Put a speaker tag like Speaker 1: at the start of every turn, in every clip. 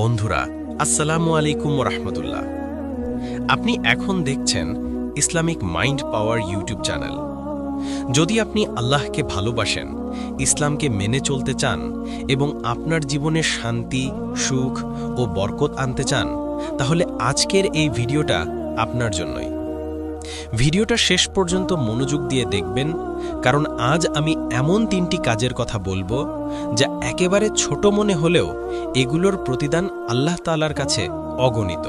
Speaker 1: বন্ধুরা, আসসালামু আলাইকুম রহমতুল্লাহ আপনি এখন দেখছেন Islamic mind power YouTube channel. যদি আপনি আল্লাহকে ভালোবাসেন, ইসলামকে মেনে চলতে চান এবং আপনার জীবনে শান্তি, সুখ ও বরকত আনতে চান, তাহলে আজকের এই ভিডিওটা আপনার জন্যই। ভিডিওটা শেষ পর্যন্ত মনোযোগ দিয়ে দেখবেন, কারণ আজ আমি এমন তিনটি কাজের কথা বলব যা একেবারে ছোট মনে হলেও এগুলোর প্রতিদান আল্লাহ তালার কাছে অগণিত।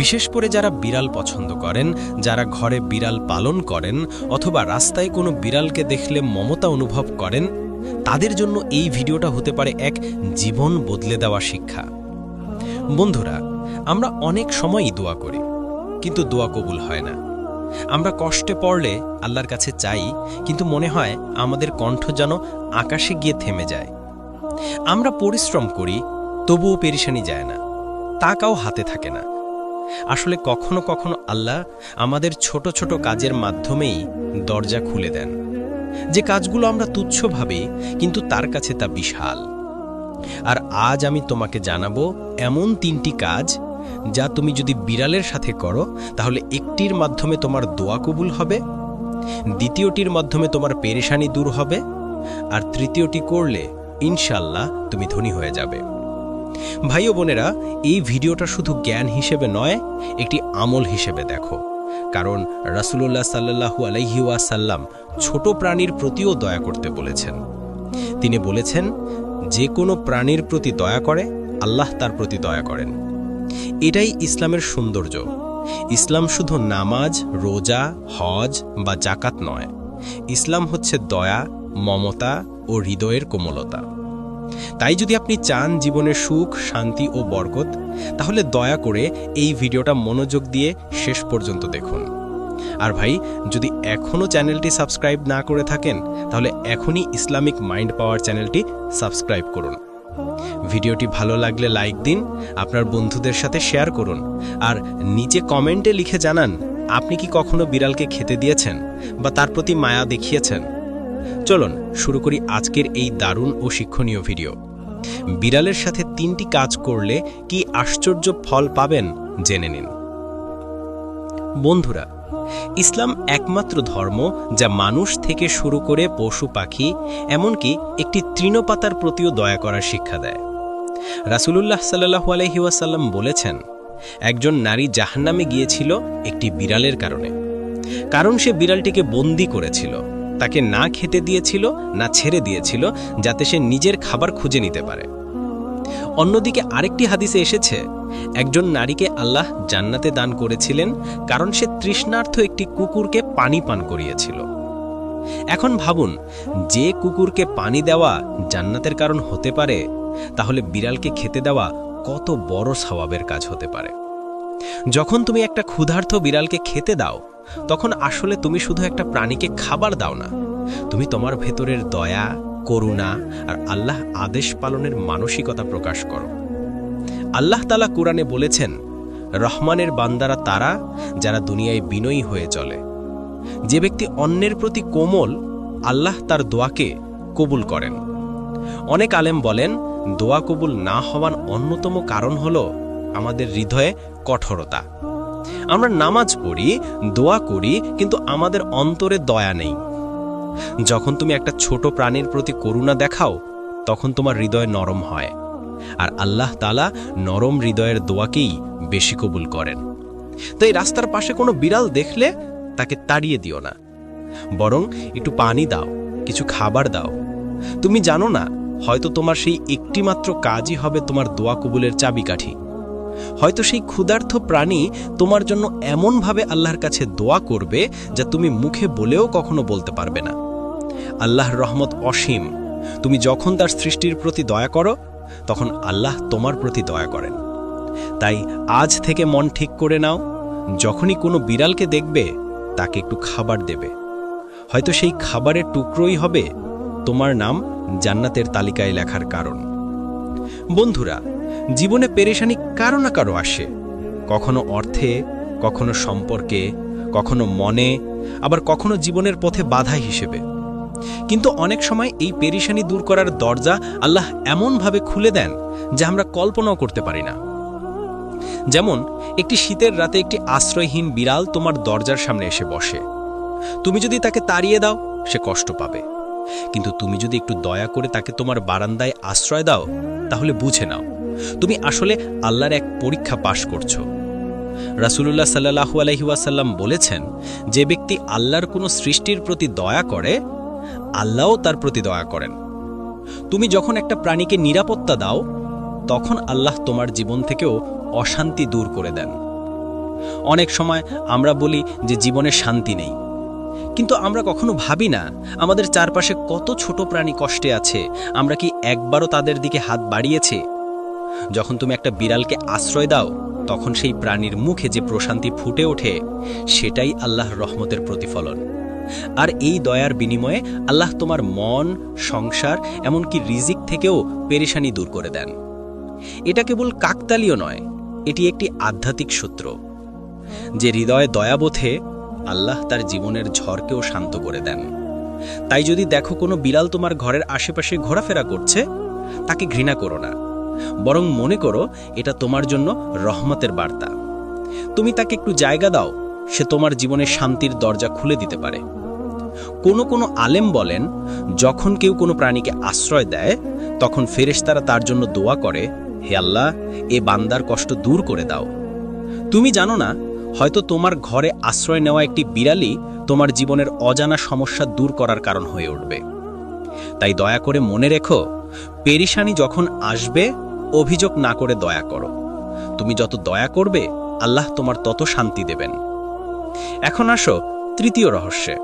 Speaker 1: বিশেষ করে যারা বিড়াল পছন্দ করেন, যারা ঘরে বিড়াল পালন করেন অথবা রাস্তায় কোনো বিড়ালকে দেখলে মমতা অনুভব করেন, তাদের জন্য এই ভিডিওটা হতে পারে এক জীবন বদলে দেওয়া শিক্ষা। বন্ধুরা, আমরা অনেক সময়ই দোয়া করি কিন্তু দোয়া কবুল হয় না। আমরা কষ্টে পড়লে আল্লাহর কাছে চাই, কিন্তু মনে হয় আমাদের কণ্ঠ যেন আকাশে গিয়ে থেমে যায়। আমরা পরিশ্রম করি, তবুও পেরিসানি যায় না। টাকাও হাতে থাকে না। আসলে কখনো কখনো আল্লাহ আমাদের ছোট ছোট কাজের মাধ্যমেই দরজা খুলে দেন। যে কাজগুলো আমরা তুচ্ছ ভাবি, কিন্তু তার কাছে তা বিশাল। আর আজ আমি তোমাকে জানাব, এমন তিনটি কাজ যা তুমি যদি বিড়ালের সাথে করো, তাহলে একটির মাধ্যমে তোমার দোয়া কবুল হবে, দ্বিতীয়টির মাধ্যমে তোমার পেরেশানি দূর হবে, আর তৃতীয়টি করলে ইনশাল্লাহ তুমি ধনী হয়ে যাবে। ভাই ও বোনেরা, এই ভিডিওটা শুধু জ্ঞান হিসেবে নয়, একটি আমল হিসেবে দেখো। কারণ রাসুলুল্লাহ সাল্লাহু আলহিউসাল্লাম ছোট প্রাণীর প্রতিও দয়া করতে বলেছেন। তিনি বলেছেন, যে কোনো প্রাণীর প্রতি দয়া করে, আল্লাহ তার প্রতি দয়া করেন। এটাই ইসলামের সৌন্দর্য। ইসলাম শুধু নামাজ, রোজা, হজ বা জাকাত নয়। ইসলাম হচ্ছে দয়া, মমতা ও হৃদয়ের কোমলতা। তাই যদি আপনি চান জীবনে সুখ, শান্তি ও বরকত, তাহলে দয়া করে এই ভিডিওটা মনোযোগ দিয়ে শেষ পর্যন্ত দেখুন। আর ভাই, যদি এখনও চ্যানেলটি সাবস্ক্রাইব না করে থাকেন, তাহলে এখনই ইসলামিক মাইন্ড পাওয়ার চ্যানেলটি সাবস্ক্রাইব করুন। ভিডিওটি ভালো লাগলে লাইক দিন, আপনার বন্ধুদের সাথে শেয়ার করুন, আর নিচে কমেন্টে লিখে জানান, আপনি কি কখনো বিড়ালকে খেতে দিয়েছেন বা তার প্রতি মায়া দেখিয়েছেন? চলুন, শুরু করি আজকের এই দারুণ ও শিক্ষণীয় ভিডিও। বিড়ালের সাথে তিনটি কাজ করলে কি আশ্চর্য ফল পাবেন জেনে নিন। বন্ধুরা, ইসলাম একমাত্র ধর্ম যা মানুষ থেকে শুরু করে পশু পাখি, এমনকি একটি তৃণপাতার প্রতিও দয়া করার শিক্ষা দেয়। রাসুলুল্লাহ সাল্লাহু আলহিউসাল্লাম বলেছেন, একজন নারী জাহান্নামে গিয়েছিল একটি বিড়ালের কারণে। কারণ সে বিড়ালটিকে বন্দি করেছিল, তাকে না খেতে দিয়েছিল, না ছেড়ে দিয়েছিল, যাতে সে নিজের খাবার খুঁজে নিতে পারে। অন্যদিকে আরেকটি হাদিসে এসেছে, একজন নারীকে আল্লাহ জান্নাতে দান করেছিলেন কারণ সে তৃষ্ণার্থ একটি কুকুরকে পানি পান করিয়েছিল। এখন ভাবুন, যে কুকুরকে পানি দেওয়া জান্নাতের কারণ হতে পারে, তাহলে বিড়ালকে খেতে দেওয়া কত বড় স্বভাবের কাজ হতে পারে। যখন তুমি একটা ক্ষুধার্থ বিড়ালকে খেতে দাও, তখন আসলে তুমি শুধু একটা প্রাণীকে খাবার দাও না। তুমি তোমার ভেতরের দয়া, করুণা আর আল্লাহ আদেশ পালনের মানসিকতা প্রকাশ করো। আল্লাহ তালা কোরআনে বলেছেন, রহমানের বান্দারা তারা যারা দুনিয়ায় বিনয়ী হয়ে চলে। যে ব্যক্তি অন্যের প্রতি কোমল, আল্লাহ তার দোয়াকে কবুল করেন। অনেক আলেম বলেন, দোয়া কবুল না হওয়ার অন্যতম কারণ হল আমাদের হৃদয়ে কঠোরতা। আমরা নামাজ পড়ি, দোয়া করি, কিন্তু আমাদের অন্তরে দয়া নেই। যখন তুমি একটা ছোট প্রাণীর প্রতি করুণা দেখাও, তখন তোমার হৃদয় নরম হয়। আর আল্লাহ তালা নরম হৃদয়ের দোয়াকেই বেশি কবুল করেন। তো এই রাস্তার পাশে কোনো বিড়াল দেখলে তাকে তাড়িয়ে দিও না। বরং একটু পানি দাও, কিছু খাবার দাও। তুমি জানো না, হয়তো তোমার সেই একটিমাত্র কাজই হবে তোমার দোয়া কবুলের চাবিকাঠি। হয়তো সেই ক্ষুধার্থ প্রাণী তোমার জন্য এমনভাবে আল্লাহর কাছে দোয়া করবে যা তুমি মুখে বলেও কখনো বলতে পারবে না। আল্লাহর রহমত অসীম। তুমি যখন তার সৃষ্টির প্রতি দয়া করো, তখন আল্লাহ তোমার প্রতি দয়া করেন। তাই আজ থেকে মন ঠিক করে নাও। যখনই কোনো বিড়ালকে দেখবে তাকে একটু খাবার দেবে। হয়তো সেই খাবারের টুকরোই হবে তোমার নাম জান্নাতের তালিকায় লেখার কারণ। বন্ধুরা, জীবনে পেরেশানি কারও না কারও আসে। কখনো অর্থে, কখনো সম্পর্কে, কখনো মনে, আবার কখনো জীবনের পথে বাধা হিসেবে। কিন্তু অনেক সময় এই পেরিশানি দূর করার দরজা আল্লাহ এমনভাবে খুলে দেন যা আমরা কল্পনাও করতে পারি না। যেমন, একটি শীতের রাতে একটি আশ্রয়হীন বিড়াল তোমার দরজার সামনে এসে বসে। তুমি যদি তাকে তাড়িয়ে দাও, সে কষ্ট পাবে। কিন্তু তুমি যদি একটু দয়া করে তাকে তোমার বারান্দায় আশ্রয় দাও, তাহলে বুঝে নাও, তুমি আসলে আল্লাহর এক পরীক্ষা পাশ করছ। রাসুলুল্লাহ সাল্লাহু আলহিউসাল্লাম বলেছেন, যে ব্যক্তি আল্লাহর কোনো সৃষ্টির প্রতি দয়া করে, আল্লাহও তার প্রতি দয়া করেন। তুমি যখন একটা প্রাণীকে নিরাপত্তা দাও, তখন আল্লাহ তোমার জীবন থেকেও অশান্তি দূর করে দেন। অনেক সময় আমরা বলি যে জীবনে শান্তি নেই। কিন্তু আমরা কখনো ভাবি না, আমাদের চারপাশে কত ছোট প্রাণী কষ্টে আছে, আমরা কি একবারও তাদের দিকে হাত বাড়িয়েছে? যখন তুমি একটা বিড়ালকে আশ্রয় দাও, তখন সেই প্রাণীর মুখে যে প্রশান্তি ফুটে ওঠে, সেটাই আল্লাহর রহমতের প্রতিফলন। আর এই দয়ার বিনিময়ে আল্লাহ তোমার মন, সংসার, এমনকি রিজিক থেকেও পেরেশানি দূর করে দেন। এটা কেবল কাকতালীয় নয় এটি একটি আধ্যাত্মিক সূত্র, যে হৃদয়ে দয়াবোধে আল্লাহ তার জীবনের ঝড়কেও শান্ত করে দেন। তাই যদি দেখো কোনো বিড়াল তোমার ঘরের আশেপাশে ঘোরাফেরা করছে, তাকে ঘৃণা করো না। বরং মনে করো, এটা তোমার জন্য রহমতের বার্তা। তুমি তাকে একটু জায়গা দাও, সে তোমার জীবনে শান্তির দরজা খুলে দিতে পারে। কোনো কোনো আলেম বলেন, যখন কেউ কোনো প্রাণীকে আশ্রয় দেয়, তখন ফেরেশতারা তার জন্য দোয়া করে হে আল্লাহ, এ বান্দার কষ্ট দূর করে দাও। তুমি জানো না, হয়তো তোমার ঘরে আশ্রয় নেওয়া একটি বিড়ালই তোমার জীবনের অজানা সমস্যা দূর করার কারণ হয়ে উঠবে। তাই দয়া করে মনে রেখো, পেরিশানি যখন আসবে, অভিযোগ না করে দয়া করো। তুমি যত দয়া করবে, আল্লাহ তোমার তত শান্তি দেবেন। এখন আসো, তৃতীয় রহস্যে।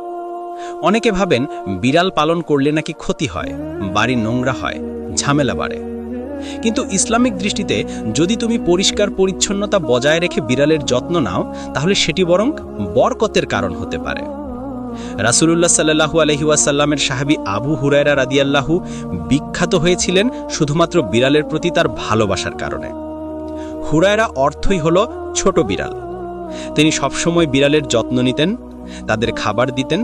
Speaker 1: অনেকে ভাবেন, বিড়াল পালন করলে নাকি ক্ষতি হয়, বাড়ি নোংরা হয়, ঝামেলা বাড়ে। কিন্তু ইসলামিক দৃষ্টিতে যদি তুমি পরিষ্কার পরিচ্ছন্নতা বজায় রেখে বিড়ালের যত্ন নাও, তাহলে সেটি বরং বরকতের কারণ হতে পারে। রাসুলুল্লাহ সাল্লাহু আলহিউসাল্লামের সাহাবি আবু হুরায়রা রাদিয়াল্লাহু বিখ্যাত হয়েছিলেন শুধুমাত্র বিড়ালের প্রতি তার ভালোবাসার কারণে। হুরায়রা অর্থই হল ছোট বিড়াল। তিনি সবসময় বিড়ালের যত্ন নিতেন, তাদের খাবার দিতেন।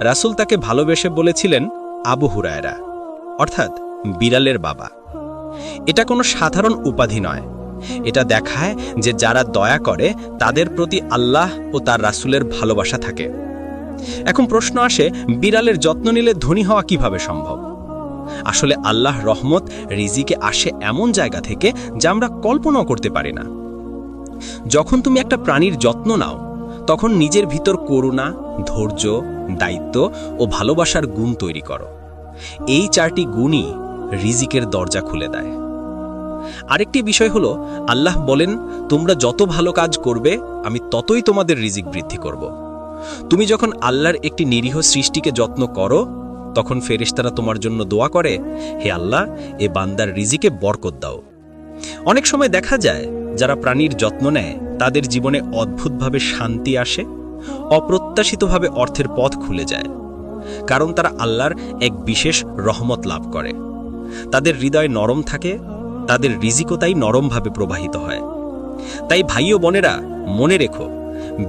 Speaker 1: রাসুল তাকে ভালোবেসে বলেছিলেন আবু হুরায়রা, অর্থাৎ বিড়ালের বাবা। এটা কোনো সাধারণ উপাধি নয়। এটা দেখায় যে যারা দয়া করে, তাদের প্রতি আল্লাহ ও তার রাসুলের ভালোবাসা থাকে। এখন প্রশ্ন আসে, বিড়ালের যত্ন নিলে ধনী হওয়া কীভাবে সম্ভব? আসলে আল্লাহ রহমত রিজিকে আসে এমন জায়গা থেকে যা আমরা কল্পনাও করতে পারি না। যখন তুমি একটা প্রাণীর যত্ন নাও, তখন নিজের ভিতর করুণা, ধৈর্য, দায়িত্ব ও ভালোবাসার গুণ তৈরি করো। এই চারটি গুণই রিজিকের দরজা খুলে দেয়। আরেকটি বিষয় হলো, আল্লাহ বলেন, তোমরা যত ভালো কাজ করবে, আমি ততই তোমাদের রিজিক বৃদ্ধি করব। তুমি যখন আল্লাহর একটি নিরীহ সৃষ্টিকে যত্ন করো, তখন ফেরেশতারা তোমার জন্য দোয়া করে, হে আল্লাহ, এ বান্দার রিজিকে বরকত দাও অনেক সময় দেখা যায়, যারা প্রাণীর যত্ন নেয়, তাদের জীবনে অদ্ভুতভাবে শান্তি আসে, অপ্রত্যাশিতভাবে অর্থের পথ খুলে যায়, কারণ তারা আল্লাহর এক বিশেষ রহমত লাভ করে। তাদের হৃদয় নরম থাকে, তাদের রিজিকতাই নরমভাবে প্রবাহিত হয়। তাই ভাই ও বোনেরা, মনে রেখো,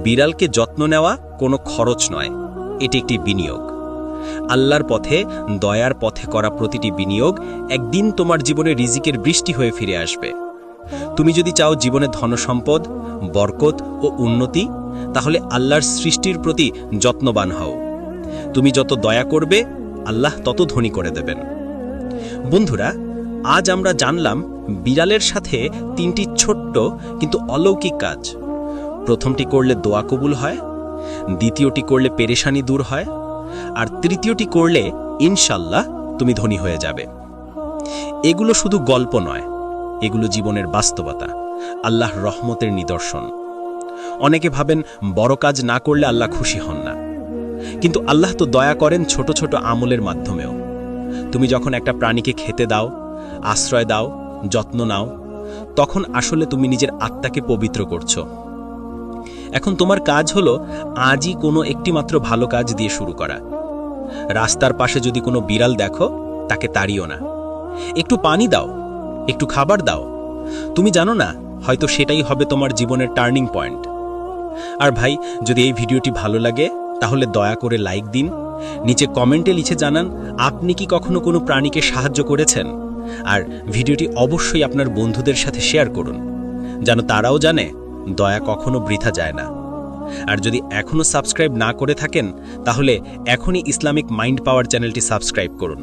Speaker 1: বিড়ালকে যত্ন নেওয়া কোনো খরচ নয়, এটি একটি বিনিয়োগ। আল্লাহর পথে, দয়ার পথে করা প্রতিটি বিনিয়োগ একদিন তোমার জীবনে রিজিকের বৃষ্টি হয়ে ফিরে আসবে। তুমি যদি চাও জীবনে ধনসম্পদ, বরকত ও উন্নতি, তাহলে আল্লাহর সৃষ্টির প্রতি যত্নবান হও। তুমি যত দয়া করবে, আল্লাহ তত ধনী করে দেবেন। বন্ধুরা, আজ আমরা জানলাম বিড়ালের সাথে তিনটি ছোট্ট কিন্তু অলৌকিক কাজ। প্রথমটি করলে দোয়া কবুল হয়, দ্বিতীয়টি করলে পেরেশানি দূর হয়, আর তৃতীয়টি করলে ইনশাল্লাহ তুমি ধনী হয়ে যাবে। এগুলো শুধু গল্প নয়, এগুলো জীবনের বাস্তবতা, আল্লাহ রহমতের নিদর্শন। অনেকে ভাবেন বড় কাজ না করলে আল্লাহ খুশি হন না। কিন্তু আল্লাহ তো দয়া করেন ছোট ছোট আমলের মাধ্যমেও। তুমি যখন একটা প্রাণীকে খেতে দাও, আশ্রয় দাও, যত্ন নাও, তখন আসলে তুমি নিজের আত্মাকে পবিত্র করছ। এখন তোমার কাজ হলো আজই কোনো একটি মাত্র ভালো কাজ দিয়ে শুরু করা। রাস্তার পাশে যদি কোনো বিড়াল দেখো, তাকে তাড়িও না। একটু পানি দাও, একটু খাবার দাও। তুমি জানো না, হয়তো সেটাই হবে তোমার জীবনের টার্নিং পয়েন্ট। আর ভাই, যদি এই ভিডিওটি ভালো লাগে,
Speaker 2: তাহলে দয়া করে লাইক দিন। নিচে কমেন্টে লিখে জানান, আপনি কি কখনো কোনো প্রাণীকে সাহায্য করেছেন? আর ভিডিওটি অবশ্যই আপনার বন্ধুদের সাথে শেয়ার করুন, যেন তারাও জানে, দয়া কখনো বৃথা যায় না। আর যদি এখনও সাবস্ক্রাইব না করে থাকেন, তাহলে এখনই ইসলামিক মাইন্ড পাওয়ার চ্যানেলটি সাবস্ক্রাইব করুন।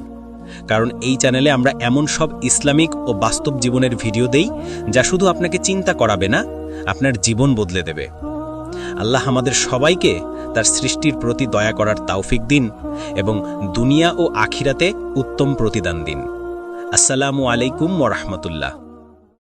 Speaker 2: কারণ এই চ্যানেলে আমরা এমন সব ইসলামিক ও বাস্তব জীবনের ভিডিও দেই, যা শুধু আপনাকে চিন্তা করাবে না, আপনার জীবন বদলে দেবে। আল্লাহ আমাদের সবাইকে তার সৃষ্টির প্রতি দয়া করার তাওফিক দিন এবং দুনিয়া ও আখিরাতে উত্তম প্রতিদান দিন। আসসালামু আলাইকুম ওরহমতুল্লাহ